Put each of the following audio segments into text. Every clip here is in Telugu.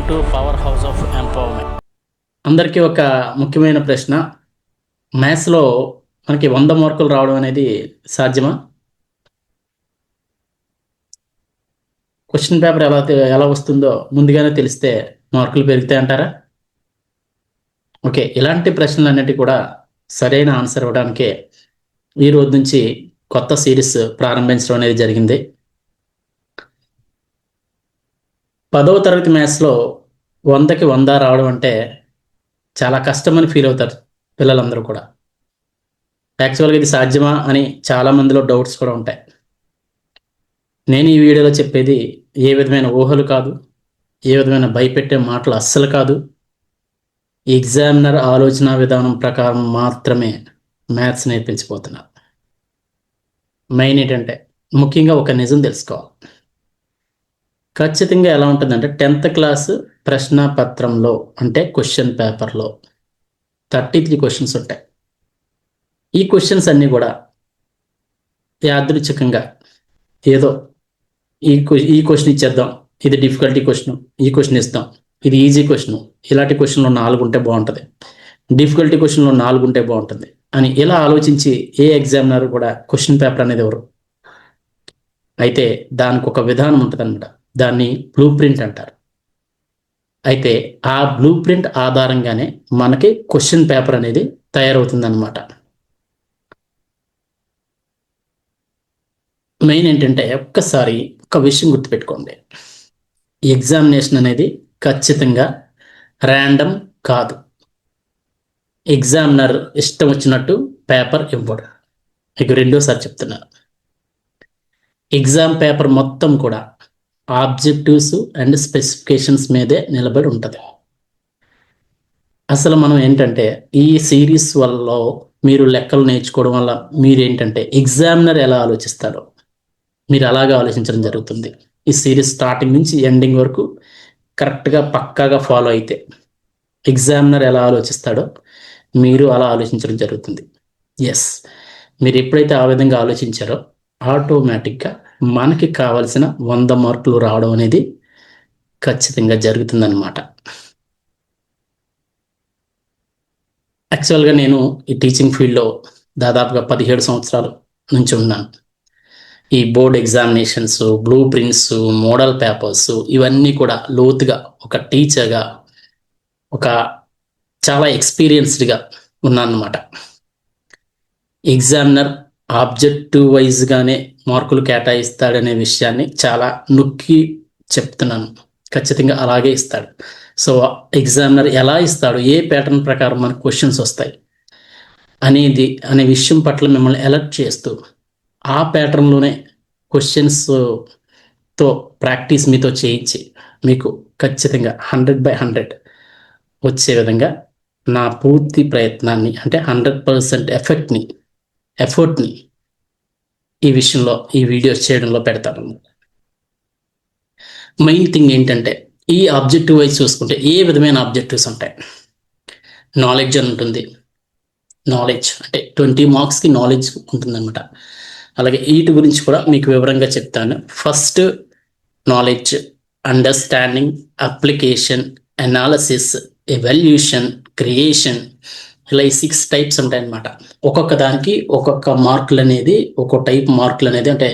Welcome to power house of empowerment అందరికీ ఒక ముఖ్యమైన ప్రశ్న. మ్యాథ్స్లో మనకి వంద మార్కులు రావడం అనేది సాధ్యమా? క్వశ్చన్ పేపర్ ఎలా ఎలా వస్తుందో ముందుగానే తెలిస్తే మార్కులు పెరుగుతాయి అంటారా? ఓకే ఇలాంటి ప్రశ్నలన్నిటి కూడా సరైన ఆన్సర్ ఇవ్వడానికే ఈ రోజు నుంచి కొత్త సిరీస్ ప్రారంభించడం అనేది జరిగింది. పదవ తరగతి మ్యాథ్స్లో వందకి వంద రావడం అంటే చాలా కష్టమని ఫీల్ అవుతారు పిల్లలందరూ కూడా. యాక్చువల్గా ఇది సాధ్యమా అని చాలా మందిలో డౌట్స్ కూడా ఉంటాయి. నేను ఈ వీడియోలో చెప్పేది ఏ విధమైన ఊహలు కాదు ఏ విధమైన భయపెట్టే మాటలు అస్సలు కాదు. ఎగ్జామినర్ ఆలోచన విధానం ప్రకారం మాత్రమే మ్యాథ్స్ నేర్పించిపోతున్నారు మెయిన్ ఏంటంటే ముఖ్యంగా ఒక నిజం తెలుసుకోవాలి. ఖచ్చితంగా ఎలా ఉంటుందంటే టెన్త్ క్లాస్ ప్రశ్న పత్రంలో అంటే క్వశ్చన్ పేపర్లో థర్టీ త్రీ క్వశ్చన్స్ ఉంటాయి. ఈ క్వశ్చన్స్ అన్నీ కూడా యాదృచ్ఛికంగా ఏదో ఈ క్వ- ఈ క్వశ్చన్ ఇచ్చేద్దాం ఇది డిఫికల్టీ క్వశ్చన్ ఈ క్వశ్చన్ ఇస్తాం ఇది ఈజీ క్వశ్చన్ ఇలాంటి క్వశ్చన్లో నాలుగు ఉంటే బాగుంటుంది డిఫికల్టీ క్వశ్చన్లో నాలుగు ఉంటే బాగుంటుంది అని ఇలా ఆలోచించి ఏ ఎగ్జామినర్ కూడా క్వశ్చన్ పేపర్ అనేది ఎవరు? అయితే దానికి ఒక విధానం ఉంటుంది అనమాట దాన్ని బ్లూ ప్రింట్ అంటారు. అయితే ఆ బ్లూ ప్రింట్ ఆధారంగానే మనకి క్వశ్చన్ పేపర్ అనేది తయారవుతుంది అనమాట మెయిన్ ఏంటంటే ఒక్కసారి ఒక విషయం గుర్తుపెట్టుకోండి. ఎగ్జామినేషన్ అనేది ఖచ్చితంగా ర్యాండమ్ కాదు. ఎగ్జామినర్ ఇష్టం వచ్చినట్టు పేపర్ ఇవ్వడు. ఇక రెండోసారి చెప్తున్నారు ఎగ్జామ్ పేపర్ మొత్తం కూడా ఆబ్జెక్టివ్స్ అండ్ స్పెసిఫికేషన్స్ మీదే నిలబడి ఉంటుంది. అసలు మనం ఏంటంటే ఈ సిరీస్ వల్ల మీరు లెక్కలు నేర్చుకోవడం వల్ల మీరు ఏంటంటే ఎగ్జామినర్ ఎలా ఆలోచిస్తారో మీరు అలాగే ఆలోచించడం జరుగుతుంది. ఈ సిరీస్ స్టార్టింగ్ నుంచి ఎండింగ్ వరకు కరెక్ట్గా పక్కాగా ఫాలో అయితే ఎగ్జామినర్ ఎలా ఆలోచిస్తాడో మీరు అలా ఆలోచించడం జరుగుతుంది. ఎస్ మీరు ఎప్పుడైతే ఆ విధంగా ఆలోచించారో ఆటోమేటిక్గా మనకి కావలసిన వంద మార్కులు రావడం అనేది ఖచ్చితంగా జరుగుతుందన్నమాట. యాక్చువల్గా నేను ఈ టీచింగ్ ఫీల్డ్లో దాదాపుగా పదిహేడు సంవత్సరాల నుంచి ఉన్నాను. ఈ board examinations blue prints model papers ఇవన్నీ కూడా లోతుగా ఒక టీచర్గా ఒక చాలా ఎక్స్పీరియన్స్డ్గా ఉన్నాను అనమాట ఎగ్జామినర్ ఆబ్జెక్టివ్ వైజ్గానే మార్కులు కేటాయిస్తాడనే విషయాన్ని చాలా నొక్కి చెప్తున్నాను. ఖచ్చితంగా అలాగే ఇస్తాడు. సో ఎగ్జామినర్ ఎలా ఇస్తాడు? ఏ ప్యాటర్న్ ప్రకారం మనకు క్వశ్చన్స్ వస్తాయి? అనేది అనే విషయం పట్ల మిమ్మల్ని అలర్ట్ చేస్తూ ఆ ప్యాటర్న్లోనే క్వశ్చన్స్తో ప్రాక్టీస్ మీతో చేయించి మీకు ఖచ్చితంగా హండ్రెడ్ బై హండ్రెడ్ వచ్చే విధంగా నా పూర్తి ప్రయత్నాన్ని అంటే హండ్రెడ్ పర్సెంట్ ఎఫెక్ట్ని ఎఫర్ట్ని ఈ విషయంలో ఈ వీడియోస్ చేయడంలో పెడతాను. మెయిన్ థింగ్ ఏంటంటే ఈ ఆబ్జెక్టివ్ వైజ్ చూసుకుంటే ఏ విధమైన ఆబ్జెక్టివ్స్ ఉంటాయి? నాలెడ్జ్ అని ఉంటుంది. నాలెడ్జ్ అంటే ట్వంటీ మార్క్స్కి నాలెడ్జ్ ఉంటుందన్నమాట. అలాగే వీటి గురించి కూడా మీకు వివరంగా చెప్తాను. First knowledge understanding application analysis evaluation creation. ఇలా ఈ సిక్స్ టైప్స్ ఉంటాయి అన్నమాట ఒక్కొక్క దానికి ఒక్కొక్క మార్కులు అనేది ఒక్కొక్క టైప్ మార్కులు అనేది అంటే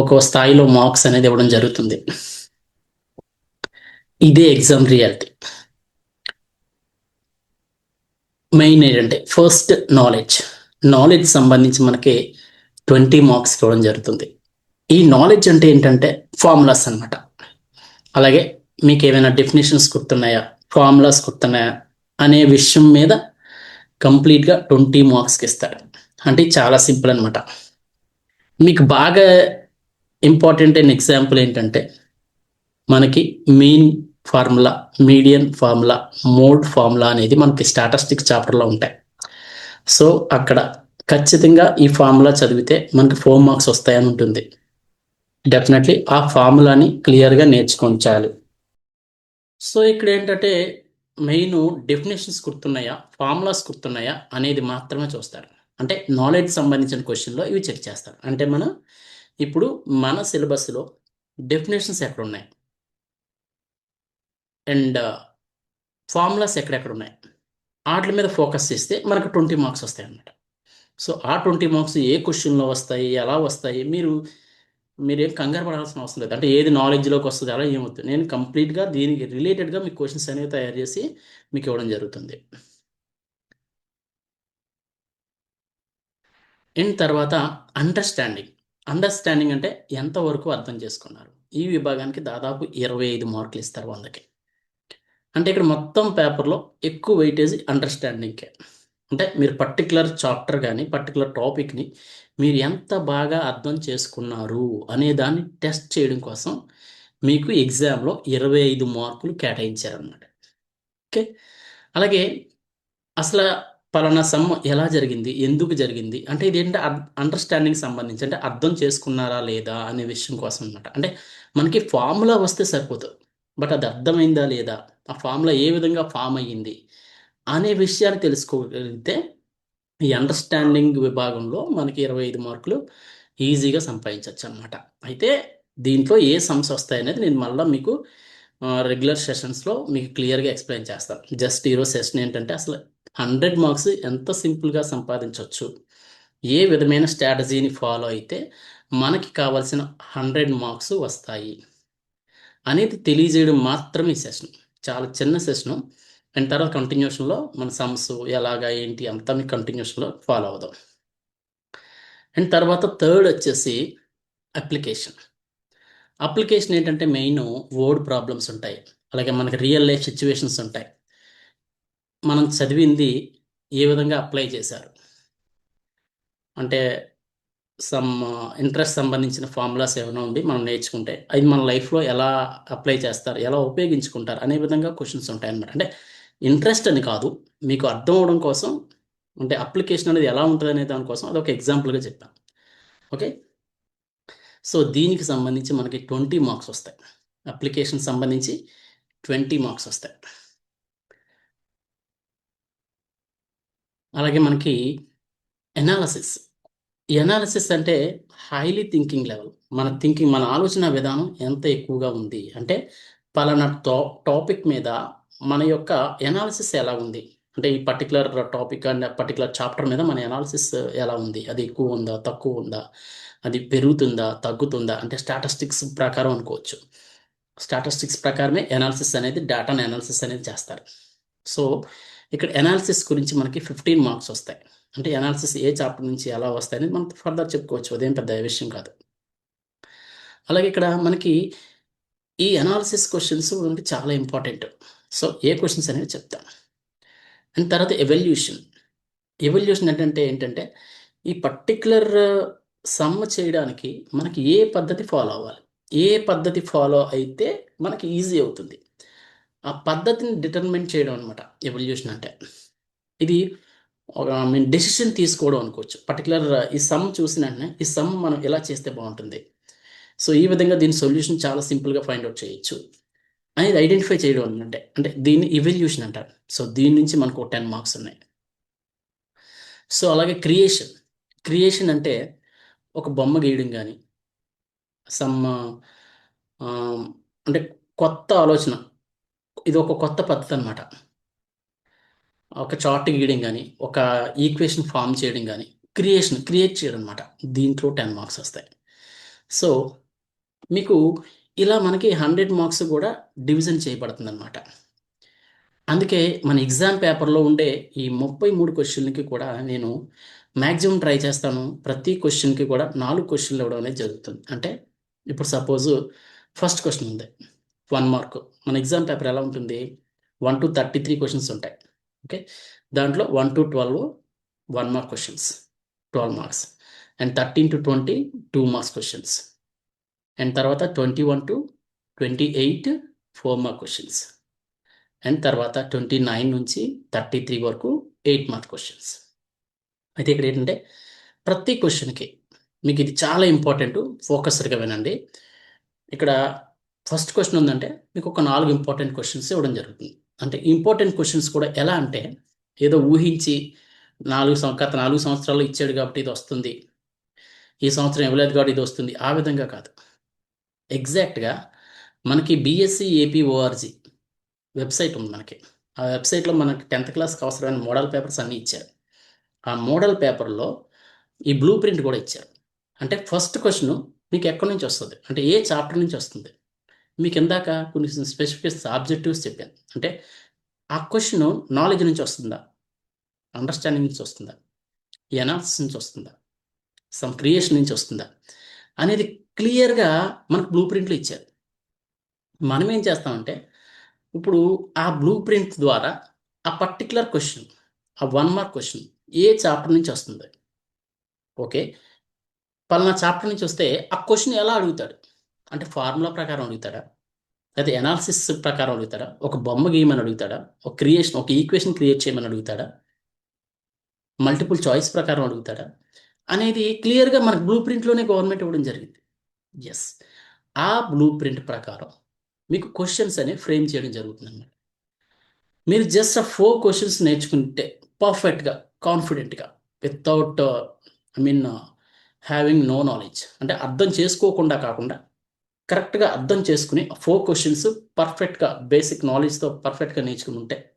ఒక్కో స్థాయిలో మార్క్స్ అనేది ఇవ్వడం జరుగుతుంది. ఇదే ఎగ్జామ్ రియాలిటీ మెయిన్ ఏంటంటే ఫస్ట్ నాలెడ్జ్ నాలెడ్జ్ సంబంధించి మనకి ట్వంటీ మార్క్స్ ఇవ్వడం జరుగుతుంది. ఈ నాలెడ్జ్ అంటే ఏంటంటే ఫార్ములాస్ అన్నమాట. అలాగే మీకు ఏమైనా డెఫినేషన్స్ గుర్తున్నాయా? ఫార్ములాస్ గుర్తున్నాయా? అనే విషయం మీద కంప్లీట్గా ట్వంటీ మార్క్స్కి ఇస్తాడు. అంటే చాలా సింపుల్ అనమాట మీకు బాగా ఇంపార్టెంట్ అయిన ఎగ్జాంపుల్ ఏంటంటే మనకి main formula median formula mode formula అనేది మనకి స్టాటిస్టిక్స్ చాప్టర్లో ఉంటాయి. సో అక్కడ ఖచ్చితంగా ఈ ఫార్ములా చదివితే మనకి ఫోర్ మార్క్స్ వస్తాయని ఉంటుంది. డెఫినెట్లీ ఆ ఫార్ములాని క్లియర్గా నేర్చుకొంచాలి సో ఇక్కడ ఏంటంటే మెయిన్ డెఫినేషన్స్ గుర్తున్నాయా? ఫార్ములాస్ గుర్తున్నాయా? అనేది మాత్రమే చూస్తారు. అంటే నాలెడ్జ్ సంబంధించిన క్వశ్చన్లో ఇవి చెక్ చేస్తారు. అంటే మనం ఇప్పుడు మన సిలబస్లో డెఫినేషన్స్ ఎక్కడ ఉన్నాయి అండ్ ఫార్ములాస్ ఎక్కడెక్కడ ఉన్నాయి వాటి మీద ఫోకస్ చేస్తే మనకు ట్వంటీ మార్క్స్ వస్తాయి అన్నమాట సో ఆ ట్వంటీ మార్క్స్ ఏ క్వశ్చన్లో వస్తాయి? ఎలా వస్తాయి? మీరు మీరేం కంగారు పడాల్సిన అవసరం లేదు. అంటే ఏది నాలెడ్జ్లోకి వస్తుంది అలా ఏమవుతుంది నేను కంప్లీట్గా దీనికి రిలేటెడ్గా మీకు క్వశ్చన్స్ అనేవి తయారు చేసి మీకు ఇవ్వడం జరుగుతుంది. అండ్ తర్వాత అండర్స్టాండింగ్ అండర్స్టాండింగ్ అంటే ఎంతవరకు అర్థం చేసుకున్నారు? ఈ విభాగానికి దాదాపు ఇరవై ఐదు మార్కులు ఇస్తారు వందకి. అంటే ఇక్కడ మొత్తం పేపర్లో ఎక్కువ వెయిటేజ్ అండర్స్టాండింగ్కే అంటే మీరు పర్టికులర్ చాప్టర్ కానీ పర్టికులర్ టాపిక్ని మీరు ఎంత బాగా అర్థం చేసుకున్నారు అనే దాన్ని టెస్ట్ చేయడం కోసం మీకు ఎగ్జామ్లో ఇరవై ఐదు మార్కులు కేటాయించారన్నమాట. ఓకే? అలాగే అసలు పలానా సమ్ ఎలా జరిగింది? ఎందుకు జరిగింది? అంటే ఇదేంటంటే అండర్స్టాండింగ్ సంబంధించి అంటే అర్థం చేసుకున్నారా లేదా అనే విషయం కోసం అనమాట అంటే మనకి ఫార్ములా వస్తే సరిపోతుంది బట్ అది అర్థమైందా లేదా? ఆ ఫార్ములా ఏ విధంగా ఫామ్ అయ్యింది? అనే విషయాన్ని తెలుసుకోగలిగితే ఈ అండర్స్టాండింగ్ విభాగంలో మనకి ఇరవై ఐదు మార్కులు ఈజీగా సంపాదించవచ్చు అనమాట అయితే దీంట్లో ఏ సమ్స్ వస్తాయనేది నేను మళ్ళీ మీకు రెగ్యులర్ సెషన్స్లో మీకు క్లియర్గా ఎక్స్ప్లెయిన్ చేస్తాను. జస్ట్ ఈరోజు సెషన్ ఏంటంటే అసలు హండ్రెడ్ మార్క్స్ ఎంత సింపుల్గా సంపాదించవచ్చు ఏ విధమైన స్ట్రాటజీని ఫాలో అయితే మనకి కావాల్సిన హండ్రెడ్ మార్క్స్ వస్తాయి? అనేది తెలియజేయడం మాత్రమే ఈ సెషన్ చాలా చిన్న సెషను అండ్ తర్వాత కంటిన్యూషన్లో మన సమ్స్ ఎలాగా ఏంటి అంతా మీకు కంటిన్యూషన్లో ఫాలో అవుదాం. అండ్ తర్వాత థర్డ్ వచ్చేసి అప్లికేషన్ అప్లికేషన్ ఏంటంటే మెయిన్ వర్డ్ ప్రాబ్లమ్స్ ఉంటాయి. అలాగే మనకి రియల్ లైఫ్ సిచ్యువేషన్స్ ఉంటాయి. మనం చదివింది ఏ విధంగా అప్లై చేశారు? అంటే సమ్ ఇంట్రెస్ట్ సంబంధించిన ఫార్ములాస్ ఏమైనా ఉండి మనం నేర్చుకుంటే అది మన లైఫ్లో ఎలా అప్లై చేస్తారు ఎలా ఉపయోగించుకుంటారు అనే విధంగా క్వశ్చన్స్ ఉంటాయి అన్నమాట అంటే ఇంట్రెస్ట్ అని కాదు. మీకు అర్థం అవడం కోసం అంటే అప్లికేషన్ అనేది ఎలా ఉంటుంది అనే దానికోసం అది ఒక ఎగ్జాంపుల్గా చెప్పాను. ఓకే? సో దీనికి సంబంధించి మనకి ట్వంటీ మార్క్స్ వస్తాయి. అప్లికేషన్ సంబంధించి ట్వంటీ మార్క్స్ వస్తాయి. అలాగే మనకి ఎనాలసిస్ ఎనాలిసిస్ అంటే హైలీ థింకింగ్ లెవెల్ మన థింకింగ్ మన ఆలోచన విధానం ఎంత ఎక్కువగా ఉంది అంటే పలానా టా టాపిక్ మీద మన యొక్క ఎనాలిసిస్ ఎలా ఉంది? అంటే ఈ particular topic and particular chapter మీద మన ఎనాలిసిస్ ఎలా ఉంది? అది ఎక్కువ ఉందా? తక్కువ ఉందా? అది పెరుగుతుందా? తగ్గుతుందా? అంటే స్టాటిస్టిక్స్ ప్రకారం అనుకోవచ్చు. స్టాటిస్టిక్స్ ప్రకారమే ఎనాలిసిస్ అనేది డేటాను ఎనాలిసిస్ అనేది చేస్తారు. సో ఇక్కడ ఎనాలిసిస్ గురించి మనకి ఫిఫ్టీన్ మార్క్స్ వస్తాయి. అంటే ఎనాలిసిస్ ఏ చాప్టర్ నుంచి ఎలా వస్తాయి అనేది మనం ఫర్దర్ చెప్పుకోవచ్చు. అదేం పెద్ద విషయం కాదు. అలాగే ఇక్కడ మనకి ఈ ఎనాలిసిస్ క్వశ్చన్స్ మనకి చాలా ఇంపార్టెంట్ సో ఏ క్వశ్చన్స్ అనేవి చెప్తాను. అండ్ తర్వాత ఎవల్యూషన్ ఎవల్యూషన్ ఏంటంటే ఏంటంటే ఈ పర్టికులర్ సమ్ చేయడానికి మనకి ఏ పద్ధతి ఫాలో అవ్వాలి? ఏ పద్ధతి ఫాలో అయితే మనకి ఈజీ అవుతుంది? ఆ పద్ధతిని డిటర్మిన్ చేయడం అనమాట ఎవల్యూషన్ అంటే. ఇది ఒక మేము డెసిషన్ తీసుకోవడం అనుకోవచ్చు. పర్టికులర్ ఈ సమ్ చూసిన వెంటనే ఈ సమ్ మనం ఎలా చేస్తే బాగుంటుంది? సో ఈ విధంగా దీని సొల్యూషన్ చాలా సింపుల్గా ఫైండ్ అవుట్ చేయొచ్చు. అనేది ఐడెంటిఫై చేయడం అంటే అంటే దీన్ని ఇవల్యూషన్ అంటారు. సో దీని నుంచి మనకు టెన్ మార్క్స్ ఉన్నాయి. సో అలాగే క్రియేషన్ క్రియేషన్ అంటే ఒక బొమ్మ గీయడం కానీ సమ్ అంటే కొత్త ఆలోచన. ఇది ఒక కొత్త పద్ధతి అనమాట ఒక చార్ట్ గీయడం కానీ ఒక ఈక్వేషన్ ఫామ్ చేయడం కానీ క్రియేషన్ క్రియేట్ చేయడం అనమాట దీంట్లో టెన్ మార్క్స్ వస్తాయి. సో మీకు ఇలా మనకి హండ్రెడ్ మార్క్స్ కూడా డివిజన్ చేయబడుతుంది అనమాట అందుకే మన ఎగ్జామ్ పేపర్లో ఉండే ఈ ముప్పై మూడు క్వశ్చన్లకి కూడా నేను మ్యాక్సిమం ట్రై చేస్తాను. ప్రతి క్వశ్చన్కి కూడా నాలుగు క్వశ్చన్లు ఇవ్వడం అనేది జరుగుతుంది. అంటే ఇప్పుడు సపోజ్ ఫస్ట్ క్వశ్చన్ ఉంది. One mark. మన ఎగ్జామ్ పేపర్ ఎలా ఉంటుంది? One to thirty three questions ఉంటాయి. ఓకే? దాంట్లో one to twelve one mark questions. Twelve marks. And thirteen to twenty two marks questions. And తర్వాత twenty one to twenty eight four mark questions and తర్వాత ట్వంటీ నైన్ నుంచి థర్టీ త్రీ వరకు ఎయిట్ మార్క్ క్వశ్చన్స్ అయితే ఇక్కడ ఏంటంటే ప్రతి క్వశ్చన్కి మీకు ఇది చాలా ఇంపార్టెంట్ ఫోకస్డ్గా వినండి. ఇక్కడ ఫస్ట్ క్వశ్చన్ ఉందంటే మీకు ఒక నాలుగు ఇంపార్టెంట్ క్వశ్చన్స్ ఇవ్వడం జరుగుతుంది. అంటే ఇంపార్టెంట్ క్వశ్చన్స్ కూడా ఎలా అంటే ఏదో ఊహించి నాలుగు గత నాలుగు సంవత్సరాలు ఇచ్చాడు కాబట్టి ఇది వస్తుంది. ఈ సంవత్సరం ఇవ్వలేదు కాబట్టి ఇది వస్తుంది. ఆ విధంగా కాదు. ఎగ్జాక్ట్గా మనకి బీఎస్సీ ఏపీ ఓఆర్జీ వెబ్సైట్ ఉంది మనకి. ఆ వెబ్సైట్లో మనకి టెన్త్ క్లాస్కి అవసరమైన మోడల్ పేపర్స్ అన్నీ ఇచ్చారు. ఆ మోడల్ పేపర్లో ఈ బ్లూ ప్రింట్ కూడా ఇచ్చారు. అంటే ఫస్ట్ క్వశ్చన్ మీకు ఎక్కడి నుంచి వస్తుంది? అంటే ఏ చాప్టర్ నుంచి వస్తుంది? మీకు ఇందాక కొన్ని స్పెసిఫిక్ ఆబ్జెక్టివ్స్ చెప్పాను. అంటే ఆ క్వశ్చన్ నాలెడ్జ్ నుంచి వస్తుందా? అండర్స్టాండింగ్ నుంచి వస్తుందా? ఎనాలిసిస్ నుంచి వస్తుందా? సమ్ క్రియేషన్ నుంచి వస్తుందా? అనేది క్లియర్గా మనకు బ్లూ ప్రింట్లు ఇచ్చారు. మనం ఏం చేస్తామంటే ఇప్పుడు ఆ బ్లూ ప్రింట్ ద్వారా ఆ పర్టికులర్ క్వశ్చన్ ఆ వన్ మార్క్ క్వశ్చన్ ఏ చాప్టర్ నుంచి వస్తుంది? ఓకే. పలానా చాప్టర్ నుంచి వస్తే ఆ క్వశ్చన్ ఎలా అడుగుతాడు? అంటే ఫార్ములా ప్రకారం అడుగుతాడా? లేదా ఎనాలిసిస్ ప్రకారం అడుగుతాడా? ఒక బొమ్మ గీయమని అడుగుతాడా? ఒక క్రియేషన్ ఒక ఈక్వేషన్ క్రియేట్ చేయమని అడుగుతాడా? మల్టిపుల్ చాయిస్ ప్రకారం అడుగుతాడా? అనేది క్లియర్గా మనకు బ్లూ ప్రింట్లోనే గవర్నమెంట్ ఇవ్వడం జరిగింది. ఎస్ ఆ బ్లూ ప్రింట్ ప్రకారం మీకు క్వశ్చన్స్ అనేవి ఫ్రేమ్ చేయడం జరుగుతుంది అన్నమాట మీరు జస్ట్ ఆ ఫోర్ క్వశ్చన్స్ నేర్చుకుంటే పర్ఫెక్ట్గా కాన్ఫిడెంట్గా without I mean having no knowledge అంటే అర్థం చేసుకోకుండా కాకుండా కరెక్ట్గా అర్థం చేసుకుని ఫోర్ క్వశ్చన్స్ పర్ఫెక్ట్గా బేసిక్ నాలెడ్జ్తో పర్ఫెక్ట్గా నేర్చుకుని ఉంటే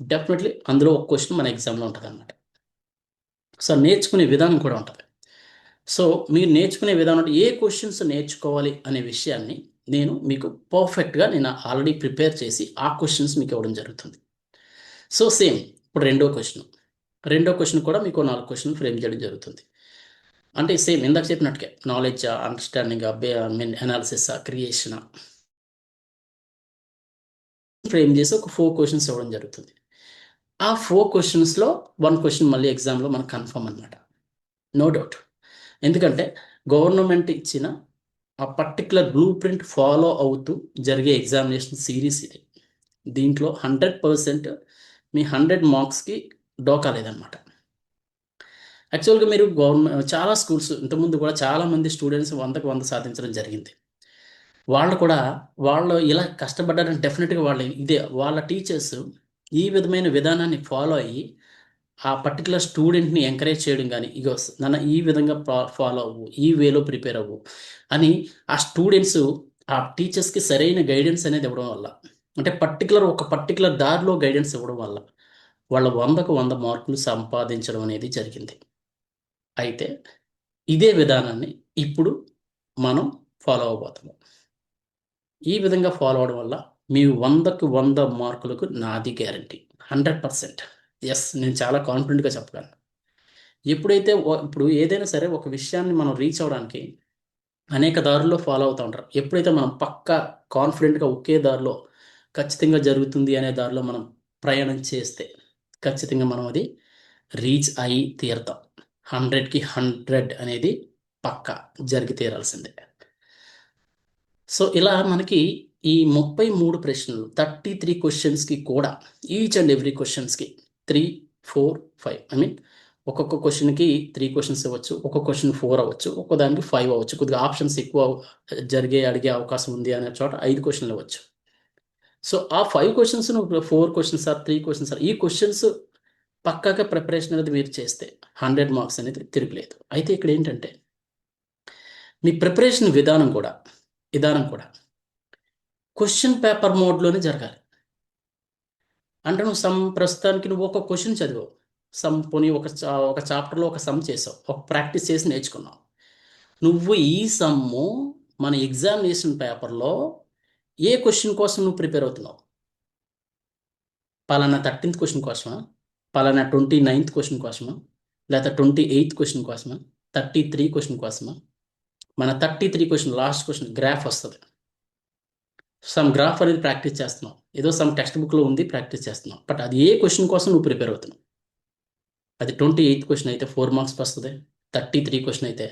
డెఫినెట్లీ అందులో ఒక క్వశ్చన్ మన ఎగ్జామ్లో ఉంటుంది అన్నమాట సో నేర్చుకునే విధానం కూడా ఉంటుంది. సో మీరు నేర్చుకునే విధానం అంటే ఏ క్వశ్చన్స్ నేర్చుకోవాలి అనే విషయాన్ని నేను మీకు పర్ఫెక్ట్గా నేను ఆల్రెడీ ప్రిపేర్ చేసి ఆ క్వశ్చన్స్ మీకు ఇవ్వడం జరుగుతుంది. సో సేమ్ ఇప్పుడు రెండో క్వశ్చన్ రెండో క్వశ్చన్ కూడా మీకు నాలుగు క్వశ్చన్ ఫ్రేమ్ చేయడం జరుగుతుంది. అంటే సేమ్ ఇందాక చెప్పినట్టుగా knowledge understanding mean analysis creation frame చేసి ఒక ఫోర్ క్వశ్చన్స్ ఇవ్వడం జరుగుతుంది. ఆ ఫోర్ క్వశ్చన్స్లో వన్ క్వశ్చన్ మళ్ళీ ఎగ్జామ్లో మనకు కన్ఫర్మ్ అనమాట నో డౌట్ ఎందుకంటే గవర్నమెంట్ ఇచ్చిన ఆ పర్టికులర్ బ్లూ ప్రింట్ ఫాలో అవుతూ జరిగే ఎగ్జామినేషన్ సిరీస్ ఇది. దీంట్లో హండ్రెడ్ పర్సెంట్ మీ హండ్రెడ్ మార్క్స్కి డోకా లేదనమాట యాక్చువల్గా మీరు గవర్నమెంట్ చాలా స్కూల్స్ ఇంతకుముందు కూడా చాలామంది స్టూడెంట్స్ వందకు వంద సాధించడం జరిగింది. వాళ్ళు కూడా వాళ్ళు ఇలా కష్టపడ్డారని డెఫినెట్గా వాళ్ళు ఇదే వాళ్ళ టీచర్స్ ఈ విధమైన విధానాన్ని ఫాలో అయ్యి ఆ పర్టికులర్ స్టూడెంట్ని ఎంకరేజ్ చేయడం కానీ ఇగో నన్ను ఈ విధంగా ఫాలో అవ్వు ఈ వేలో ప్రిపేర్ అవ్వు అని ఆ స్టూడెంట్స్ ఆ టీచర్స్కి సరైన గైడెన్స్ అనేది ఇవ్వడం వల్ల అంటే పర్టికులర్ ఒక పర్టికులర్ దారిలో గైడెన్స్ ఇవ్వడం వల్ల వాళ్ళ వందకు వంద మార్కులు సంపాదించడం అనేది జరిగింది. అయితే ఇదే విధానాన్ని ఇప్పుడు మనం ఫాలో అవబోతున్నాం ఈ విధంగా ఫాలో అవడం వల్ల మీ వందకు వంద మార్కులకు నాది గ్యారంటీ హండ్రెడ్ పర్సెంట్ ఎస్ నేను చాలా కాన్ఫిడెంట్గా చెప్పగలను. ఎప్పుడైతే ఇప్పుడు ఏదైనా సరే ఒక విషయాన్ని మనం రీచ్ అవ్వడానికి అనేక దారుల్లో ఫాలో అవుతూ ఉంటారు. ఎప్పుడైతే మనం పక్కా కాన్ఫిడెంట్గా ఒకే దారిలో ఖచ్చితంగా జరుగుతుంది అనే దారిలో మనం ప్రయాణం చేస్తే ఖచ్చితంగా మనం అది రీచ్ అయి తీరుతాం. హండ్రెడ్కి హండ్రెడ్ అనేది పక్కా జరిగి తీరాల్సిందే. సో ఇలా మనకి ఈ ముప్పై మూడు ప్రశ్నలు థర్టీ త్రీ క్వశ్చన్స్కి కూడా ఈచ్ అండ్ ఎవ్రీ క్వశ్చన్స్కి three four five I mean ఒక్కొక్క క్వశ్చన్కి త్రీ క్వశ్చన్స్ ఇవ్వచ్చు ఒక్కొక్క క్వశ్చన్ ఫోర్ అవ్వచ్చు ఒక్కొక్క దానికి ఫైవ్ అవ్వచ్చు. కొద్దిగా ఆప్షన్స్ ఎక్కువ జరిగే అడిగే అవకాశం ఉంది అనే చోట ఐదు క్వశ్చన్లు ఇవ్వచ్చు. సో ఆ five questions four questions or three questions sir ఈ క్వశ్చన్స్ పక్కాగా ప్రిపరేషన్ అనేది మీరు చేస్తే హండ్రెడ్ మార్క్స్ అనేది తిరగలేదు అయితే ఇక్కడ ఏంటంటే మీ ప్రిపరేషన్ విధానం కూడా విధానం కూడా క్వశ్చన్ పేపర్ మోడ్లోనే జరగాలి. అంటే నువ్వు సమ్ ప్రస్తుతానికి నువ్వు ఒక క్వశ్చన్ చదివావు. సమ్ పోనీ ఒక చా- ఒక చాప్టర్లో ఒక సమ్ చేసావు. ఒక ప్రాక్టీస్ చేసి నేర్చుకున్నావు. నువ్వు ఈ సమ్ము మన ఎగ్జామినేషన్ పేపర్లో ఏ క్వశ్చన్ కోసం నువ్వు ప్రిపేర్ అవుతున్నావు? పలానా థర్టీన్త్ క్వశ్చన్ కోసమా? పలానా ట్వంటీ నైన్త్ క్వశ్చన్ కోసమా? లేదా ట్వంటీ ఎయిత్ క్వశ్చన్ కోసమా? థర్టీ త్రీ క్వశ్చన్ కోసమా? మన thirty three question last question graph వస్తుంది. సమ్ గ్రాఫ్ అనేది ప్రాక్టీస్ చేస్తున్నావు. ఏదో సమ్ టెక్స్ట్ బుక్లో ఉంది ప్రాక్టీస్ చేస్తున్నావు బట్ అది ఏ క్వశ్చన్ కోసం నువ్వు ప్రిపేర్ అవుతున్నావు? అది ట్వంటీ ఎయిత్ క్వశ్చన్ అయితే ఫోర్ మార్క్స్కి వస్తుంది థర్టీ త్రీ క్వశ్చన్ అయితే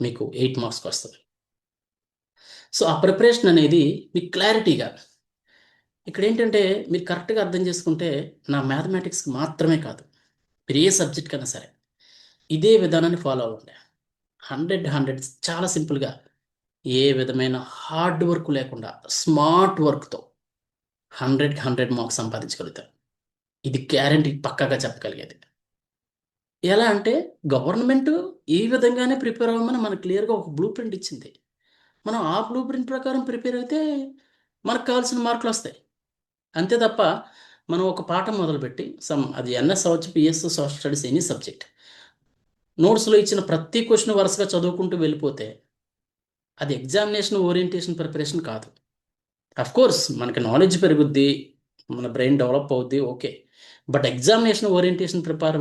మీకు ఎయిట్ మార్క్స్కి వస్తుంది. సో ఆ ప్రిపరేషన్ అనేది మీకు క్లారిటీగా ఇక్కడ ఏంటంటే మీరు కరెక్ట్గా అర్థం చేసుకుంటే నా మ్యాథమెటిక్స్ మాత్రమే కాదు మీరు ఏ సబ్జెక్ట్ కన్నా సరే ఇదే విధానాన్ని ఫాలో అవ్వండి. హండ్రెడ్ హండ్రెడ్ చాలా సింపుల్గా ఏ విధమైన హార్డ్ వర్క్ లేకుండా స్మార్ట్ వర్క్తో హండ్రెడ్కి హండ్రెడ్ మార్క్స్ సంపాదించగలుగుతారు. ఇది గ్యారంటీ పక్కాగా చెప్పగలిగేది. ఎలా అంటే గవర్నమెంట్ ఈ విధంగానే ప్రిపేర్ అవ్వమని మనకు క్లియర్గా ఒక బ్లూ ప్రింట్ ఇచ్చింది. మనం ఆ బ్లూ ప్రింట్ ప్రకారం ప్రిపేర్ అయితే మనకు కావాల్సిన మార్కులు వస్తాయి. అంతే తప్ప మనం ఒక పాఠం మొదలుపెట్టి సమ్ అది ఎన్ఎస్ అవచ్చు PS social studies any subject నోట్స్లో ఇచ్చిన ప్రతి క్వశ్చన్ వరుసగా చదువుకుంటూ వెళ్ళిపోతే అది ఎగ్జామినేషన్ ఓరియంటేషన్ ప్రిపరేషన్ కాదు. అఫ్ కోర్స్ మనకి నాలెడ్జ్ పెరుగుద్ది మన బ్రెయిన్ డెవలప్ అవుద్ది okay but examination orientation prepare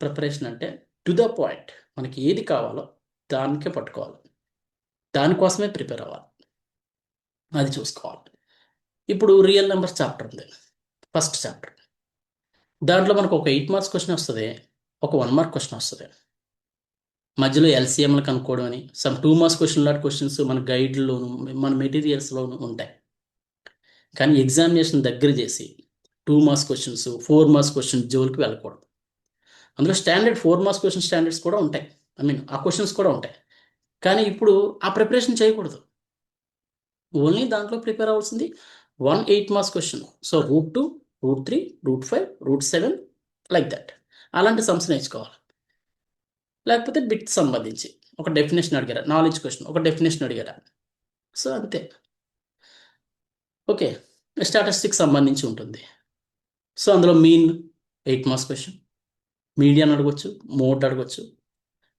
preparation అంటే టు ద పాయింట్ మనకి ఏది కావాలో దానికే పట్టుకోవాలి. దానికోసమే ప్రిపేర్ అవ్వాలి. అది చూసుకోవాలి. ఇప్పుడు రియల్ నెంబర్స్ చాప్టర్ ఉంది. ఫస్ట్ చాప్టర్ దాంట్లో మనకు ఒక ఎయిట్ మార్క్స్ క్వశ్చన్ వస్తుంది ఒక వన్ మార్క్ క్వశ్చన్ వస్తుంది. మధ్యలో ఎల్సీఎంలు కనుక్కోవడం అని సమ్ టూ మార్క్స్ క్వశ్చన్ లాంటి క్వశ్చన్స్ మన గైడ్లోను మన మెటీరియల్స్లోను ఉంటాయి. కానీ ఎగ్జామినేషన్ దగ్గర చేసి two marks questions four marks question జోలికి వెళ్ళకూడదు. అందులో standard four marks question standards కూడా ఉంటాయి. ఐ మీన్ ఆ క్వశ్చన్స్ కూడా ఉంటాయి. కానీ ఇప్పుడు ఆ ప్రిపరేషన్ చేయకూడదు. ఓన్లీ దాంట్లో ప్రిపేర్ అవ్వాల్సింది one eight marks question. So root two root three root five root seven like that. అలాంటి సమ్స్ నేర్చుకోవాలి. లేకపోతే బిట్ సంబంధించి ఒక డెఫినేషన్ అడిగారా? నాలెడ్జ్ క్వశ్చన్ ఒక డెఫినేషన్ అడిగారా? సో అంతే. ఓకే. స్టాటిస్టిక్స్ సంబంధించి ఉంటుంది. సో అందులో mean eight marks question. Median అడగొచ్చు మోడ్ అడగొచ్చు.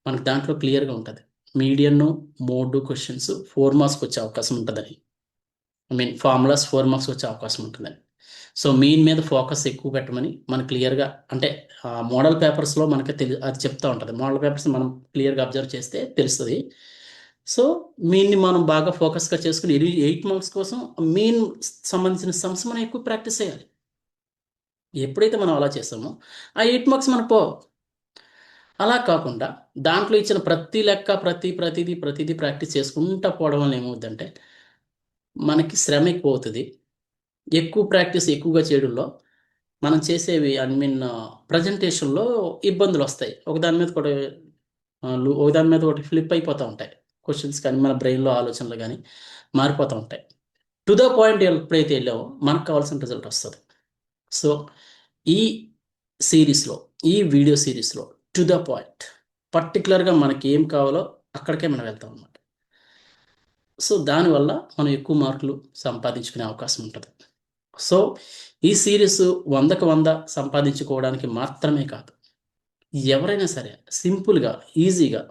మనకు దాంట్లో క్లియర్గా ఉంటుంది. మీడియన్ మోడ్ క్వశ్చన్స్ ఫోర్ మార్క్స్కి వచ్చే అవకాశం ఉంటుందని. I mean formulas four marks వచ్చే అవకాశం ఉంటుందని. సో మీన్ మీద ఫోకస్ ఎక్కువ పెట్టమని మనం క్లియర్గా అంటే మోడల్ పేపర్స్లో మనకి తెలి అది చెప్తా ఉంటుంది. మోడల్ పేపర్స్ మనం క్లియర్గా అబ్జర్వ్ చేస్తే తెలుస్తుంది. సో మీన్ని మనం బాగా ఫోకస్గా చేసుకుని ఎయిట్ మార్క్స్ కోసం మెయిన్ సంబంధించిన సమ్స్ మనం ఎక్కువ ప్రాక్టీస్ చేయాలి. ఎప్పుడైతే మనం అలా చేస్తామో ఆ ఎయిట్ మార్క్స్ మనకు పో. అలా కాకుండా దాంట్లో ఇచ్చిన ప్రతి లెక్క ప్రతి ప్రతిదీ ప్రతిదీ ప్రాక్టీస్ చేసుకుంటా పోవడం వల్ల ఏమవుతుందంటే మనకి శ్రమ ఎక్కువ అవుతుంది ఎక్కువ ప్రాక్టీస్ ఎక్కువగా చేయడంలో మనం చేసేవి ఐ మీన్ ప్రజెంటేషన్లో ఇబ్బందులు వస్తాయి. ఒకదాని మీద ఒకటి ఒక దాని ఒకదాని మీద ఒకటి ఫ్లిప్ అయిపోతూ ఉంటాయి. క్వశ్చన్స్ కానీ మన బ్రెయిన్లో ఆలోచనలు కానీ మారిపోతూ ఉంటాయి. టు ద పాయింట్ ఎప్పుడైతే వెళ్ళావో మనకు కావాల్సిన రిజల్ట్ వస్తుంది. సో ఈ సిరీస్లో ఈ వీడియో సిరీస్లో టు ద పాయింట్ పర్టికులర్గా మనకి ఏం కావాలో అక్కడికే మనం వెళ్తాం అన్నమాట. సో దానివల్ల మనం ఎక్కువ మార్కులు సంపాదించుకునే అవకాశం ఉంటుంది. సో ఈ సిరీస్ వందకు వంద సంపాదించుకోవడానికి మాత్రమే కాదు ఎవరైనా సరే సింపుల్గా ఈజీగా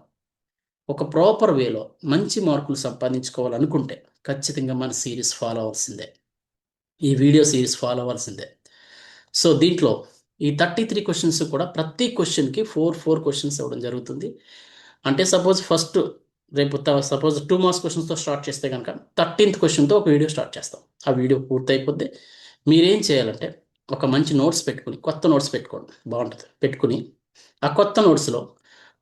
ఒక ప్రాపర్ వేలో మంచి మార్కులు సంపాదించుకోవాలనుకుంటే ఖచ్చితంగా మన సిరీస్ ఫాలో అవ్వాల్సిందే. ఈ వీడియో సిరీస్ ఫాలో అవ్వాల్సిందే. సో దీంట్లో ఈ థర్టీ త్రీ క్వశ్చన్స్ కూడా ప్రతి క్వశ్చన్కి ఫోర్ ఫోర్ క్వశ్చన్స్ ఇవ్వడం జరుగుతుంది. అంటే సపోజ్ ఫస్ట్ రేపు సపోజ్ టూ మార్క్స్ క్వశ్చన్స్తో స్టార్ట్ చేస్తే కనుక థర్టీన్త్ క్వశ్చన్తో ఒక వీడియో స్టార్ట్ చేస్తాం. ఆ వీడియో పూర్తయిపోద్ది. మీరేం చేయాలంటే ఒక మంచి నోట్స్ పెట్టుకుని కొత్త నోట్స్ పెట్టుకోండి. బాగుంటుంది. పెట్టుకుని ఆ కొత్త నోట్స్లో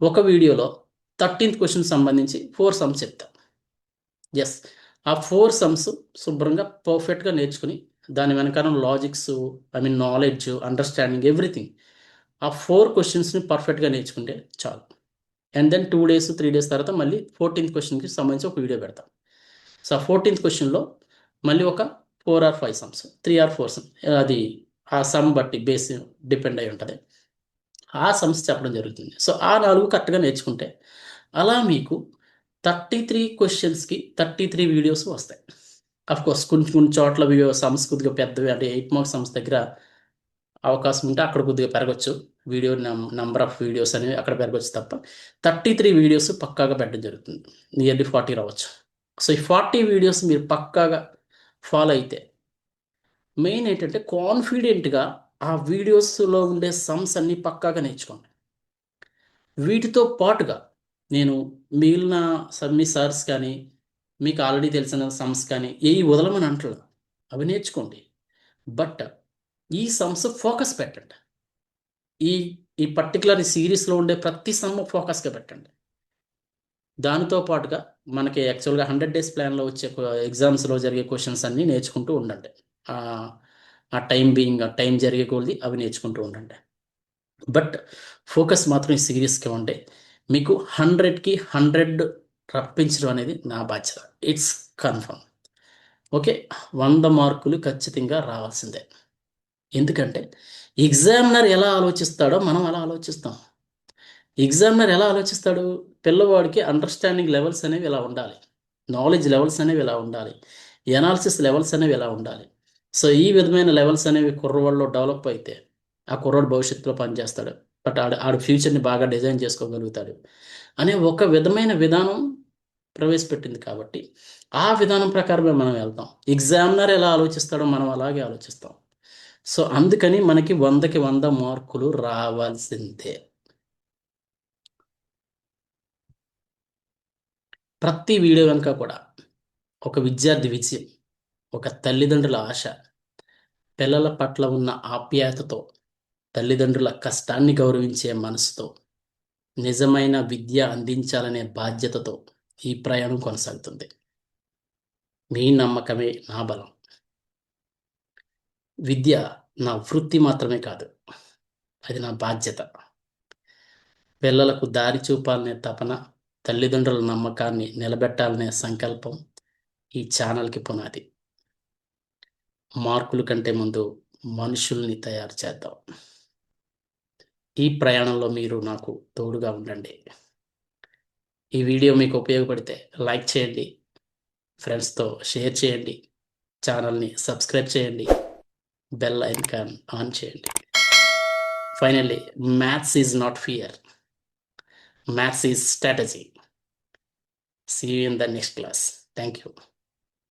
ఒక వీడియోలో థర్టీన్త్ క్వశ్చన్ సంబంధించి ఫోర్ సమ్స్ చెప్తా. ఎస్ ఆ ఫోర్ సమ్స్ శుభ్రంగా పర్ఫెక్ట్గా నేర్చుకుని దాని వెనకాల logics I mean knowledge understanding everything. ఆ ఫోర్ క్వశ్చన్స్ని పర్ఫెక్ట్గా నేర్చుకుంటే చాలు. And then two days three days తర్వాత మళ్ళీ ఫోర్టీన్త్ క్వశ్చన్కి సంబంధించి ఒక వీడియో పెడతాం. సో ఆ ఫోర్టీన్త్ క్వశ్చన్లో మళ్ళీ ఒక four or five sums three or four sum అది ఆ సమ్ బట్టి బేస్ డిపెండ్ అయి ఉంటుంది. ఆ సమ్స్ చెప్పడం జరుగుతుంది. సో ఆ నాలుగు కరెక్ట్గా నేర్చుకుంటే అలా మీకు థర్టీ త్రీ క్వశ్చన్స్కి థర్టీ త్రీ వీడియోస్ వస్తాయి. అఫ్ కోర్స్ కొన్ని కొన్ని చోట్ల సమ్స్ కొద్దిగా పెద్దవి అంటే ఎయిట్ మార్క్స్ సమ్స్ దగ్గర అవకాశం ఉంటే అక్కడ కొద్దిగా పెరగచ్చు. వీడియో నంబర్ ఆఫ్ వీడియోస్ అనేవి అక్కడ పెరగచ్చు తప్ప. థర్టీ త్రీ వీడియోస్ పక్కాగా పెట్టడం జరుగుతుంది. నియర్లీ ఫార్టీ రావచ్చు. సో ఈ ఫార్టీ వీడియోస్ మీరు పక్కాగా ఫాలో అయితే మెయిన్ ఏంటంటే కాన్ఫిడెంట్గా ఆ వీడియోస్లో ఉండే సమ్స్ అన్నీ పక్కాగా నేర్చుకోండి. వీటితో పాటుగా నేను మిగిలిన మీ సార్స్ కానీ మీకు ఆల్రెడీ తెలిసిన సమ్స్ కానీ ఏ వదలమని అంటలా. అవి నేర్చుకోండి. బట్ ఈ సమ్స్ ఫోకస్ పెట్టండి. ఈ ఈ పర్టికులర్ సిరీస్లో ఉండే ప్రతి సమ్ ఫోకస్గా పెట్టండి. దానితో పాటుగా మనకి యాక్చువల్గా హండ్రెడ్ డేస్ ప్లాన్లో వచ్చే ఎగ్జామ్స్లో జరిగే క్వశ్చన్స్ అన్నీ నేర్చుకుంటూ ఉండండి. ఆ టైం బీయింగ్ ఆ టైం జరిగే కొలది అవి నేర్చుకుంటూ ఉండండి. బట్ ఫోకస్ మాత్రం ఈ సిరీస్కి ఉండే. మీకు హండ్రెడ్కి హండ్రెడ్ రప్పించడం అనేది నా బాధ్యత. It's confirm okay? వంద మార్కులు ఖచ్చితంగా రావాల్సిందే. ఎందుకంటే ఎగ్జామినర్ ఎలా ఆలోచిస్తాడో మనం అలా ఆలోచిస్తాం. ఎగ్జామినర్ ఎలా ఆలోచిస్తాడు? పిల్లవాడికి అండర్స్టాండింగ్ లెవెల్స్ అనేవి ఇలా ఉండాలి. నాలెడ్జ్ లెవెల్స్ అనేవి ఇలా ఉండాలి. ఎనాలిసిస్ లెవెల్స్ అనేవి ఇలా ఉండాలి. సో ఈ విధమైన లెవెల్స్ అనేవి కుర్రవాళ్ళు డెవలప్ అయితే ఆ కుర్రోడు భవిష్యత్తులో పనిచేస్తాడు. బట్ ఆడు ఆడు ఫ్యూచర్ని బాగా డిజైన్ చేసుకోగలుగుతాడు. అనే ఒక విధమైన విధానం ప్రవేశపెట్టింది కాబట్టి ఆ విధానం ప్రకారమే మనం వెళ్తాం. ఎగ్జామినర్ ఎలా ఆలోచిస్తాడో మనం అలాగే ఆలోచిస్తాం. సో అందుకని మనకి వందకి వంద మార్కులు రావాల్సిందే. ప్రతి వీడియో వెనుక కూడా ఒక విద్యార్థి విజయం ఒక తల్లిదండ్రుల ఆశ పిల్లల పట్ల ఉన్న ఆప్యాయతతో తల్లిదండ్రుల కష్టాన్ని గౌరవించే మనసుతో నిజమైన విద్య అందించాలనే బాధ్యతతో ఈ ప్రయాణం కొనసాగుతుంది. మీ నమ్మకమే నా బలం. విద్య నా వృత్తి మాత్రమే కాదు అది నా బాధ్యత. పిల్లలకు దారి చూపాలనే తపన తల్లిదండ్రుల నమ్మకాన్ని నిలబెట్టాలనే సంకల్పం ఈ ఛానల్కి పునాది. మార్కుల కంటే ముందు మనుషుల్ని తయారు చేద్దాం. ఈ ప్రయాణంలో మీరు నాకు తోడుగా ఉండండి. ఈ వీడియో మీకు ఉపయోగపడితే లైక్ చేయండి ఫ్రెండ్స్తో షేర్ చేయండి ఛానల్ని సబ్స్క్రైబ్ చేయండి బెల్ ఐకాన్ ఆన్ చేయండి. Finally maths is not fear maths is strategy. See you in the next class. Thank you